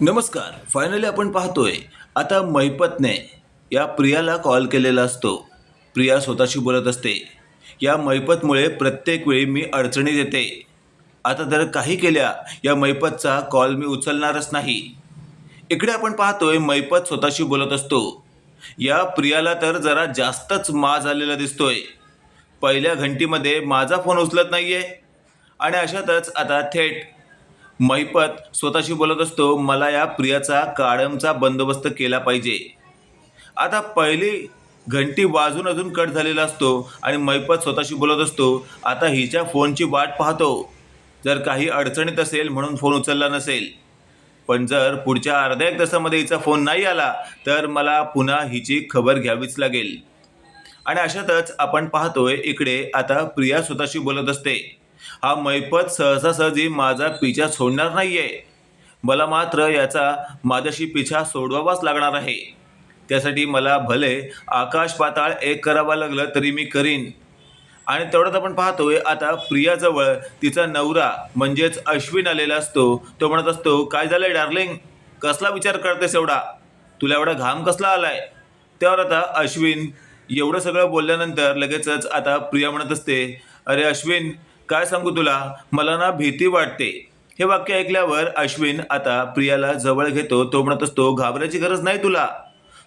नमस्कार फायनली आपण पाहतोय. आता मैपतने या प्रियाला कॉल केलेला असतो. प्रिया स्वतःशी बोलत असते. या मैपतमुळे प्रत्येक वेळी मी अडचणीत येते आता जर काही केल्या या मैपतचा कॉल मी उचलणारच नाही. इकडे आपण पाहतोय मैपत स्वतःशी बोलत असतो. या प्रियाला तर जरा जास्तच माज आलेला दिसतोय. पहिल्या घंटीमध्ये माझा फोन उचलत नाहीये. आणि अशातच आता थेट महिपत स्वतःशी बोलत असतो मला या प्रियाचा काळमचा बंदोबस्त केला पाहिजे. आता पहिली घंटी वाजून अजून कट झालेला असतो आणि महिपत स्वतःशी बोलत असतो आता हिच्या फोनची वाट पाहतो. जर काही अडचणीत असेल म्हणून फोन उचलला नसेल. पण जर पुढच्या अर्ध्या एक तासामध्ये हिचा फोन नाही आला तर मला पुन्हा हिची खबर घ्यावीच लागेल. आणि अशातच आपण पाहतोय इकडे आता प्रिया स्वतःशी बोलत असते. हा मैपत सहजासहजी माझा पिछा सोडणार नाही आहे मला मात्र याचा माझ्याशी पिछा सोडवावाच लागणार आहे. त्यासाठी मला भले आकाश पाताळ एक करावं लागलं तरी मी करीन. आणि तेवढंच आपण पाहतोय आता प्रियाजवळ तिचा नवरा म्हणजेच अश्विन आलेला असतो. तो म्हणत असतो काय झालंय डार्लिंग? कसला विचार करतेस एवढा? तुला एवढा घाम कसला आलाय? त्यावर आता अश्विन एवढं सगळं बोलल्यानंतर लगेचच आता प्रिया म्हणत असते अरे अश्विन काय सांगू तुला? मला ना भीती वाटते. हे वाक्य ऐकल्यावर अश्विन आता प्रियाला जवळ घेतो. तो म्हणत असतो घाबरायची गरज नाही तुला.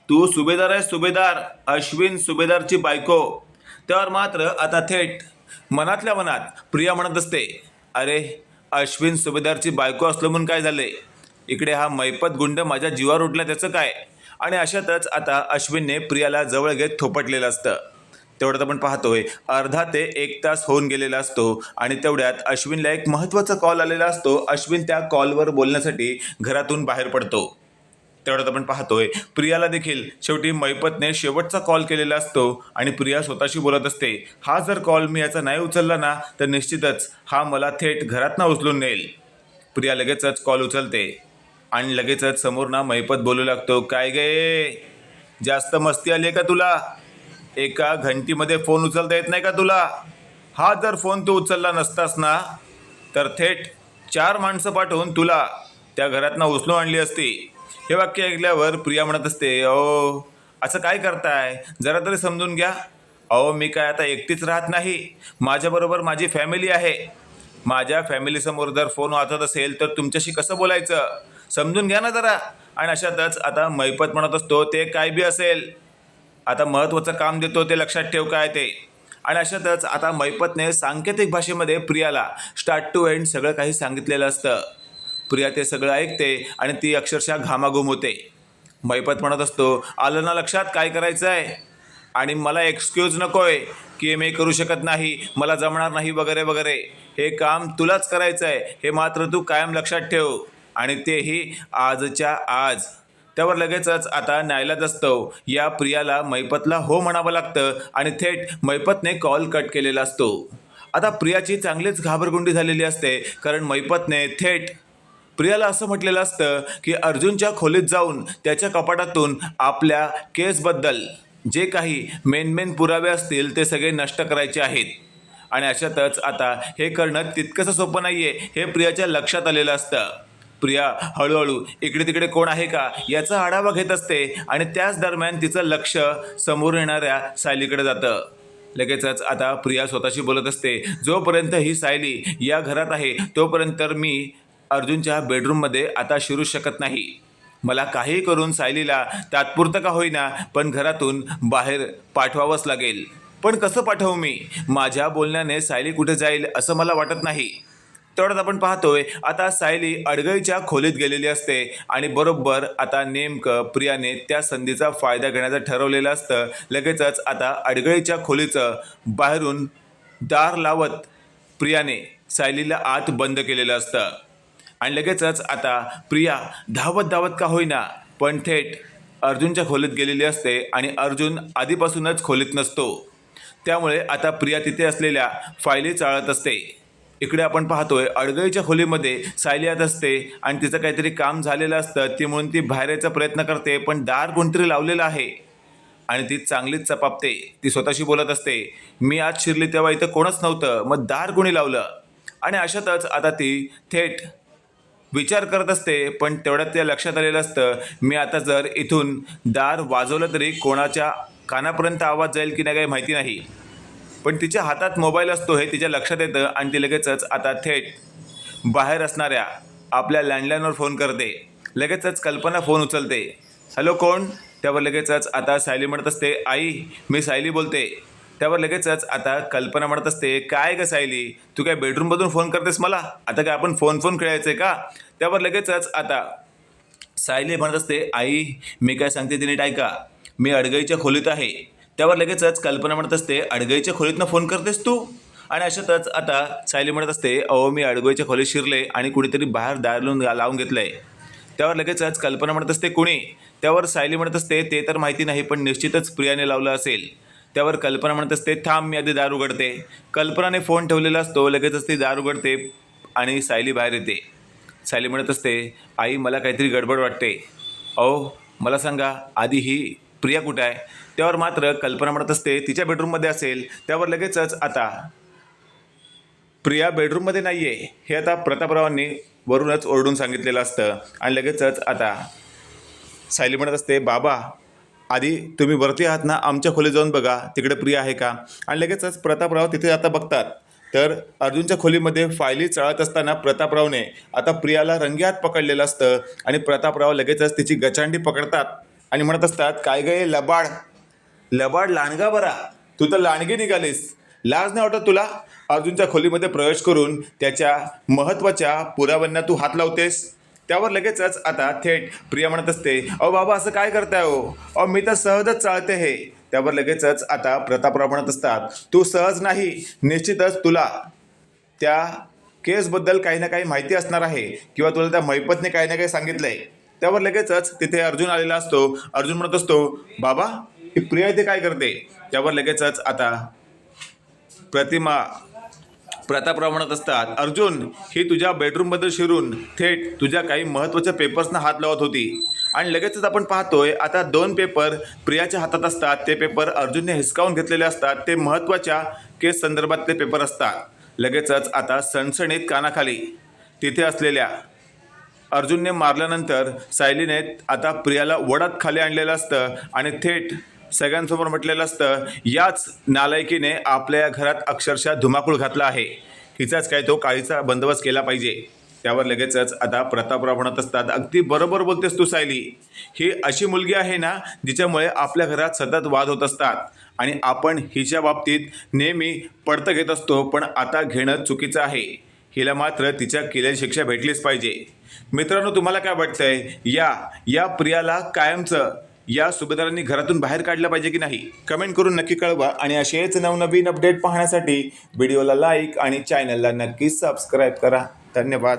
तू सुभेदार आहे सुभेदार. अश्विन सुभेदारची बायको. त्यावर मात्र आता थेट मनातल्या मनात प्रिया म्हणत असते अरे अश्विन सुभेदारची बायको असलो म्हणून काय झाले? इकडे हा मैपत गुंड माझ्या जीवावर उठला त्याचं काय? आणि अशातच आता अश्विनने प्रियाला जवळ घेत थोपटलेलं असतं. तेवढ्यात आपण पाहतोय अर्धा ते एक तास होऊन गेलेला असतो आणि तेवढ्यात अश्विनला एक महत्त्वाचा कॉल आलेला असतो. अश्विन त्या कॉलवर बोलण्यासाठी घरातून बाहेर पडतो. तेवढ्यात आपण पाहतोय प्रियाला देखील शेवटी मैपतने शेवटचा कॉल केलेला असतो आणि प्रिया स्वतःशी बोलत असते हा जर कॉल मी याचा नाही उचलला ना तर निश्चितच हा मला थेट घरातनं उचलून नेईल. प्रिया लगेचच कॉल उचलते आणि लगेचच समोर ना मैपत बोलू लागतो काय गे? जास्त मस्ती आली आहे का तुला? एका घंटीमध्ये फोन उचलता येत नाही का तुला? हा जर फोन तू उचलला नसतास ना तर थेट चार माणसं पाठवून तुला त्या घरातनं उचलून आणली असती. हे वाक्य ऐकल्यावर प्रिया म्हणत असते अहो असं काय करताय? जरा तरी समजून घ्या. अहो मी काय आता एकटीच राहत नाही. माझ्याबरोबर माझी फॅमिली आहे. माझ्या फॅमिलीसमोर जर फोन वाचत असेल तर तुमच्याशी कसं बोलायचं? समजून घ्या ना जरा. आणि अशातच आता मैपत म्हणत असतो ते काय बी असेल. आता महत्त्वाचं काम देतो ते लक्षात ठेव काय ते. आणि अशातच आता मैपतने सांकेतिक भाषेमध्ये प्रियाला स्टार्ट टू एंड सगळं काही सांगितलेलं असतं. प्रिया ते सगळं ऐकते आणि ती अक्षरशः घामाघूम होते. मैपत म्हणत असतो आलं ना लक्षात काय करायचं आहे आणि मला एक्सक्यूज नको आहे की मी करू शकत नाही मला जमणार नाही वगैरे वगैरे. हे काम तुलाच करायचं आहे हे मात्र तू कायम लक्षात ठेव. आणि तेही आजच्या आज. त्यावर लगेचच आता न्यायालयात असतो या प्रियाला मैपतला हो म्हणावं लागतं आणि थेट मैपतने कॉल कट केलेला असतो. आता प्रियाची चांगलीच घाबरगुंडी झालेली असते कारण मैपतने थेट प्रियाला असं म्हटलेलं असतं की अर्जुनच्या खोलीत जाऊन त्याच्या कपाटातून आपल्या केसबद्दल जे काही मेन मेन पुरावे असतील ते सगळे नष्ट करायचे आहेत. आणि अशातच आता हे करणं तितकंसं सोपं नाही आहे हे प्रियाच्या लक्षात आलेलं असतं. प्रिया हळूहळू इकडे तिकडे कोण आहे का? याचा आढावा घेत असते आणि त्याच दरम्यान तिचं लक्ष समोर येणाऱ्या सायलीकडे जातं. लगेचच आता प्रिया स्वतःशी बोलत असते जोपर्यंत ही सायली या घरात आहे तोपर्यंत मी अर्जुनच्या बेडरूममध्ये आता शिरू शकत नाही. मला काही करून सायलीला तात्पुरतं का होईना पण घरातून बाहेर पाठवावंच लागेल. पण कसं पाठवू मी? माझ्या बोलण्याने सायली कुठे जाईल असं मला वाटत नाही. तेवढ्यात आपण पाहतोय आता सायली अडगळीच्या खोलीत गेलेली असते. आणि बरोबर आता नेमकं प्रियाने त्या संधीचा फायदा घेण्याचं ठरवलेलं असतं. लगेचच आता अडगळीच्या खोलीचं बाहेरून दार लावत प्रियाने सायलीला आत बंद केलेलं असतं. आणि लगेचच आता प्रिया धावत धावत का होईना पण थेट अर्जुनच्या खोलीत गेलेली असते आणि अर्जुन आधीपासूनच खोलीत नसतो. त्यामुळे आता प्रिया तिथे असलेल्या फायली चाळत असते. इकडे आपण पाहतोय अडगळीच्या खोलीमध्ये सायली आत असते आणि तिचं काहीतरी काम झालेलं असतं. ती म्हणून ती बाहेर यायचा प्रयत्न करते पण दार कोणतरी लावलेलं आहे. आणि ती चांगलीच चपापते. ती स्वतःशी बोलत असते मी आज शिरली तेव्हा इथं कोणच नव्हतं मग दार कोणी लावलं? आणि अशातच आता ती थेट विचार करत असते पण तेवढ्यात त्या लक्षात आलेलं असतं मी आता जर इथून दार वाजवलं तरी कोणाच्या कानापर्यंत आवाज जाईल की नाही काही माहिती नाही. पण तिच्या हातात मोबाईल असतो हे तिच्या लक्षात येतं आणि ती लगेचच आता थेट बाहेर असणाऱ्या आपल्या लँडलाईनवर फोन करते. लगेचच कल्पना फोन उचलते. हॅलो कोण? त्यावर लगेचच आता सायली म्हणत असते. आई मी सायली बोलते. त्यावर लगेचच आता कल्पना म्हणत असते. काय ग सायली? तू काय बेडरूममधून फोन करतेस मला? आता काय आपण फोन फोन खेळायचं आहे का? त्यावर लगेचच आता सायली म्हणत असते. आई मी काय सांगते तिने ऐका. मी अडगईच्या खोलीत आहे. त्यावर लगेचच कल्पना म्हणत असते अडगईच्या खोलीतनं फोन करतेस तू? आणि अशातच आता सायली म्हणत असते अहो मी अडगईच्या खोलीत शिरले आणि कुणीतरी बाहेर दार लावून लावून घेतलं आहे त्यावर लगेचच कल्पना म्हणत असते कुणी? त्यावर सायली म्हणत असते ते तर माहिती नाही पण निश्चितच प्रियाने लावलं असेल. त्यावर कल्पना म्हणत असते थांब मी आधी दार उघडते. कल्पनाने फोन ठेवलेला असतो लगेचच ती दार उघडते आणि सायली बाहेर येते. सायली म्हणत असते आई मला काहीतरी गडबड वाटते. अहो मला सांगा आधी ही प्रिया कुठं आहे? त्यावर मात्र कल्पना म्हणत असते तिच्या बेडरूममध्ये असेल. त्यावर लगेचच आता प्रिया बेडरूममध्ये नाही आहे हे आता प्रतापरावांनी वरूनच ओरडून सांगितलेलं असतं. आणि लगेचच आता सायली म्हणत असते बाबा आधी तुम्ही वरती आहात ना आमच्या खोलीत जाऊन बघा तिकडे प्रिया आहे का? आणि लगेचच प्रतापराव तिथे आता बघतात. तर अर्जुनच्या खोलीमध्ये फायली चळत असताना प्रतापरावने आता प्रियाला रंगेहात पकडलेलं असतं. आणि प्रतापराव लगेचच तिची गचांडी पकडतात. आणि म्हणत असतात काय गे लबाड? लबाड लांडगा बरा. तू तर लांडगी निघालीस. लाज नाही वाटत तुला? अर्जुनच्या खोलीमध्ये प्रवेश करून त्याच्या महत्त्वाच्या पुराव्यांना तू हात लावतेस? त्यावर लगेचच आता थेट प्रिया म्हणत असते अहो बाबा असं काय करताय हो? अहो मी तर सहजच चालते हे. त्यावर लगेचच आता प्रतापराव म्हणत असतात तू सहज नाही निश्चितच तुला त्या केसबद्दल काही ना काही माहिती असणार आहे किंवा तुला त्या मैपतने काही ना काही सांगितलंय. त्यावर लगेचच तिथे अर्जुन आलेला असतो. अर्जुन म्हणत असतो बाबा ही प्रिया इथे काय करते? त्यावर लगेचच आता प्रतिमा प्रतापराव म्हणत असतात अर्जुन ही तुझ्या बेडरूमबद्दल शिरून थेट तुझ्या काही महत्त्वाच्या पेपर्सना हात लावत होती. आणि लगेचच आपण पाहतोय आता दोन पेपर प्रियाच्या हातात असतात. ते पेपर अर्जुनने हिसकावून घेतलेले असतात. ते महत्त्वाच्या केस संदर्भातले पेपर असतात. लगेचच आता सणसणीत कानाखाली तिथे असलेल्या अर्जुनने मारल्यानंतर सायलीने आता प्रियाला वडात खाली आणलेलं असतं आणि थेट सगळ्यांसमोर म्हटलेलं असतं याच नालायकीने आपल्या या घरात अक्षरशः धुमाकूळ घातला आहे. हिचाच काय तो काळीचा बंदोबस्त केला पाहिजे. त्यावर लगेचच आता प्रतापराव म्हणत असतात अगदी बरोबर बोलतेस तू सायली. ही अशी मुलगी आहे ना जिच्यामुळे आपल्या घरात सतत वाद होत असतात आणि आपण हिच्या बाबतीत नेहमी पडतं घेत असतो पण आता घेणं चुकीचं आहे. हिला मात्र तिच्या केलेली शिक्षा भेटलीच पाहिजे. मित्रांनो तुम्हाला काय वाटतंय? या या प्रियाला कायमचं या सुभेदारांनी घरातून बाहेर काढलं पाहिजे की नाही? कमेंट करून नक्की कळवा आणि असेच नवनवीन अपडेट पाहण्यासाठी व्हिडिओला लाईक आणि चॅनलला नक्की सबस्क्राईब करा. धन्यवाद.